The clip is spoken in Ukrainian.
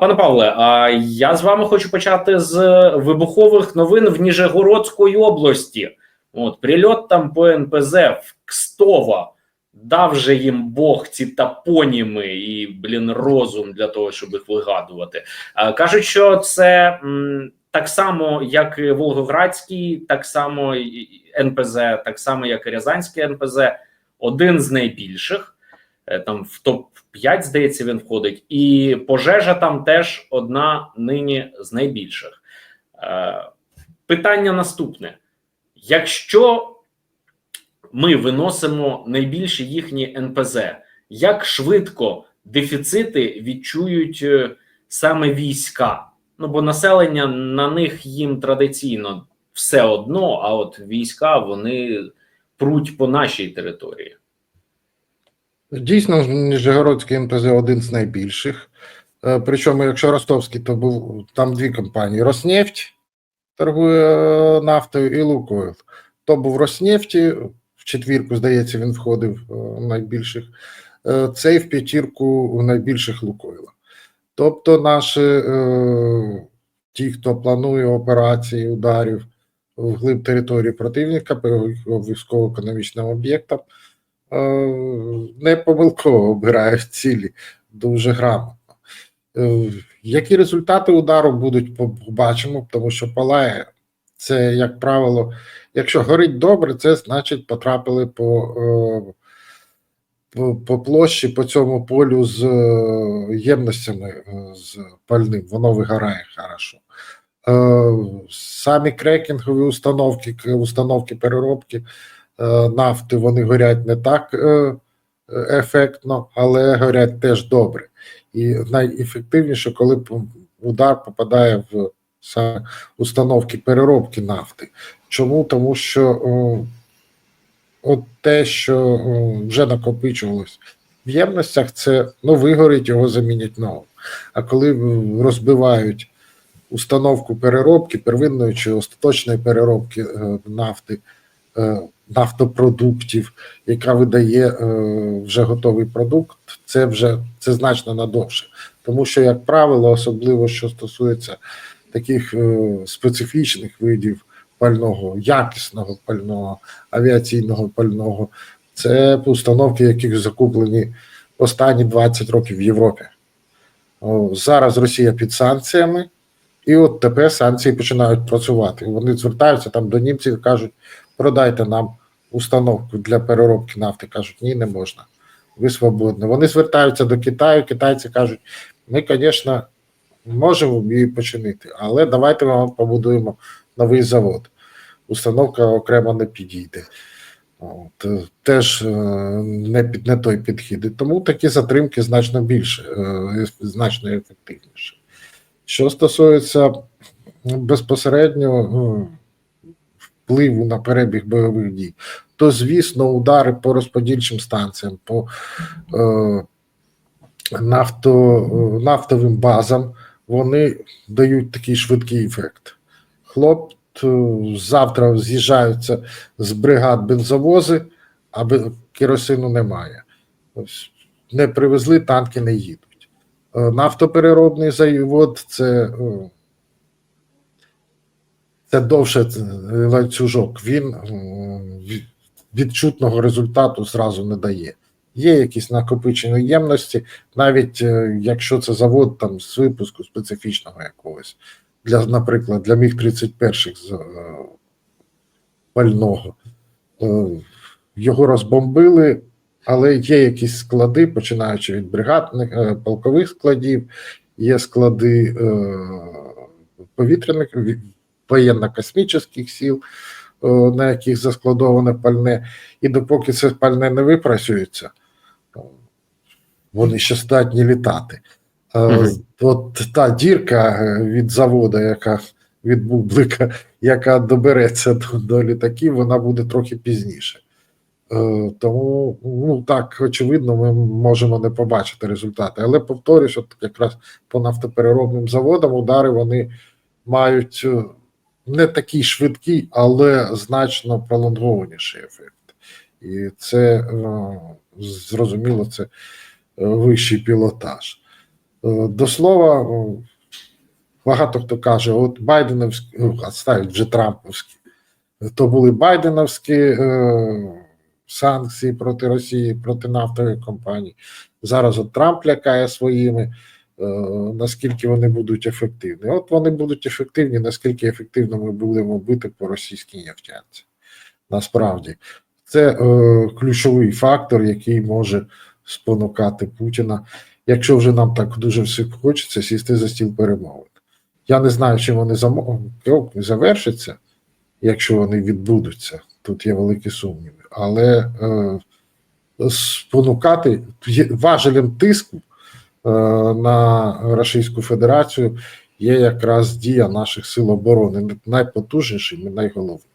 Пане Павле, а я з вами хочу почати з вибухових новин в Ніжегородської області. От прильот там по НПЗ в Кстово. Дав же їм Бог ці тапоніми і блін розум для того, щоб їх вигадувати. Кажуть, що це м, так само, як і Волгоградський, так само і НПЗ, так само як і Рязанський НПЗ, один з найбільших. Е, Там в топ 5 здається, він входить, і пожежа там теж одна нині з найбільших. Е, питання наступне: якщо ми виносимо найбільші їхні НПЗ, як швидко дефіцити відчують е, саме війська? Ну бо населення на них їм традиційно все одно, а от війська вони пруть по нашій території. Дійсно, Нижегородський НПЗ один з найбільших. Е, Причому, якщо Ростовський, то був там дві компанії: Роснефть торгує е, нафтою і Лукойл. То був Роснефті, в четвірку, здається, він входив е, найбільших. Е, Цей в п'ятірку найбільших Лукойла. Тобто, наші е, ті, хто планує операції ударів вглиб території противника по військово-економічним об'єктам, е, не помилково обирають цілі дуже грамотно. Е, Які результати удару будуть, побачимо, тому що палає це, як правило, якщо горить добре, це значить потрапили по, е, по, площі, по цьому полю з е, ємностями е, з пальним, воно вигорає хорошо. Е, Самі крекінгові установки, установки переробки е, нафти, вони горять не так е, ефектно, але горять теж добре. І найефективніше, коли удар попадає в установки переробки нафти. Чому? Тому що от те, що вже накопичувалось в ємностях, це ну, вигорить, його замінять новим. А коли розбивають установку переробки, первинної чи остаточної переробки е, нафти, е, нафтопродуктів, яка видає е, вже готовий продукт, це вже це значно надовше. Тому що, як правило, особливо що стосується таких е, специфічних видів пального, якісного пального, авіаційного пального, це установки, яких закуплені останні 20 років в Європі. Зараз Росія під санкціями, і от тепер санкції починають працювати. Вони звертаються там до німців і кажуть: продайте нам установку для переробки нафти. Кажуть, ні, не можна. Ви свободні. Вони звертаються до Китаю. Китайці кажуть, ми, звісно, можемо її починити, але давайте ми вам побудуємо новий завод. Установка окремо не підійде. От, е, теж е, не не той підхід. І тому такі затримки значно більше, е, значно ефективніше. Що стосується безпосередньо впливу на перебіг бойових дій, то звісно, удари по розподільчим станціям, по е, нафто, нафтовим базам, вони дають такий швидкий ефект. Хлоп е, завтра з'їжджаються з бригад бензовози, а керосину немає. Ось, Не привезли, танки не їдуть. Е, Нафтопереробний завод це, е, це довше е, ланцюжок. Він відчутного результату зразу не дає. Є якісь накопичені ємності, навіть е, якщо це завод там з випуску специфічного якогось, для, наприклад, для міг 31 з е, пального. Його розбомбили, але є якісь склади, починаючи від бригадних полкових складів, є склади повітряних ві- воєнно-космічних сил, е, на яких заскладоване пальне, і допоки це пальне не випрацюється, вони ще здатні літати. Мгм. От та дірка е, від заводу, яка від бублика, яка добереться до, до літаків, вона буде трохи пізніше. Тому, ну так, очевидно, ми можемо не побачити результати. Але повторюсь, от якраз по нафтопереробним заводам удари вони мають не такий швидкий, але значно пролонгованіший ефект. І це е, зрозуміло, це е, вищий пілотаж. Е, До слова, багато хто каже, от Байденовські, ну, ставить вже Трамповські, то були Байденовські санкції проти Росії, проти нафтових компаній. Зараз от Трамп лякає своїми, наскільки вони будуть ефективні. От вони будуть ефективні, наскільки ефективно ми будемо бити по російській нефтянці. Насправді, це е, ключовий фактор, який може спонукати Путіна, якщо вже нам так дуже все хочеться сісти за стіл перемовин. Я не знаю, чим вони замо- завершаться, якщо вони відбудуться. Тут є великі сумніви. Але е, спонукати важелем тиску е, на Російську Федерацію є якраз дія наших сил оборони, найпотужнішим і найголовнішим.